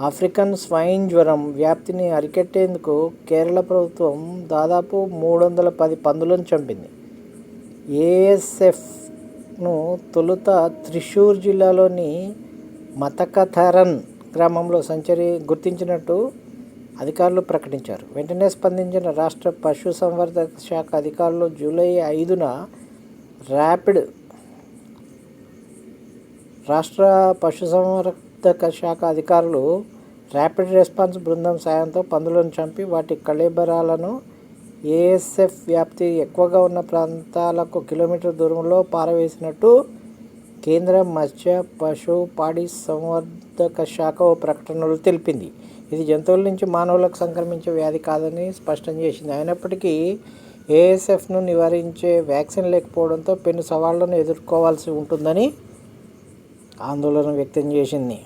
African swine జ్వరం వ్యాప్తిని అరికట్టేందుకు కేరళ ప్రభుత్వం దాదాపు మూడు వందల పది పందులను చంపింది ఏఎస్ఎఫ్ను తొలుత త్రిశూర్ జిల్లాలోని మతకథరన్ గ్రామంలో సంచరి గుర్తించినట్టు అధికారులు ప్రకటించారు. వెంటనే స్పందించిన రాష్ట్ర పశుసంవర్ధక శాఖ అధికారులు జూలై ఐదున ర్యాపిడ్ రాష్ట్ర పశుసంవర్ధక శాఖ అధికారులు ర్యాపిడ్ రెస్పాన్స్ బృందం సాయంతో పందులను చంపి వాటి కళేబరాలను ఏఎస్ఎఫ్ వ్యాప్తి ఎక్కువగా ఉన్న ప్రాంతాలకు కిలోమీటర్ దూరంలో పారవేసినట్టు కేంద్ర మత్స్య పశు పాడి సంవర్ధక శాఖ ఓ ప్రకటనలో తెలిపింది. ఇది జంతువుల నుంచి మానవులకు సంక్రమించే వ్యాధి కాదని స్పష్టం చేసింది. అయినప్పటికీ ఏఎస్ఎఫ్ను నివారించే వ్యాక్సిన్ లేకపోవడంతో పెను సవాళ్ళను ఎదుర్కోవాల్సి ఉంటుందని ఆందోళన వ్యక్తం చేసింది.